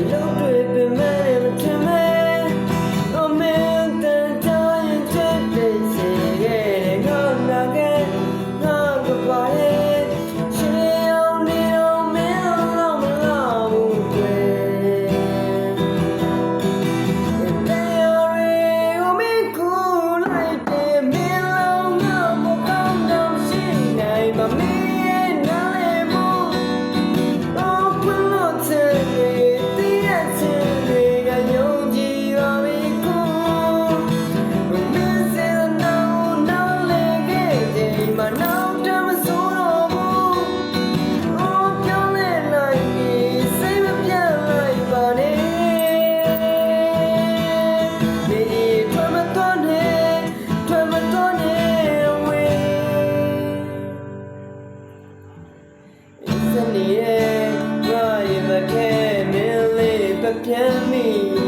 alone. နေရဲ့ငါရဲ့မခဲမင်းလေးပပြန်မိ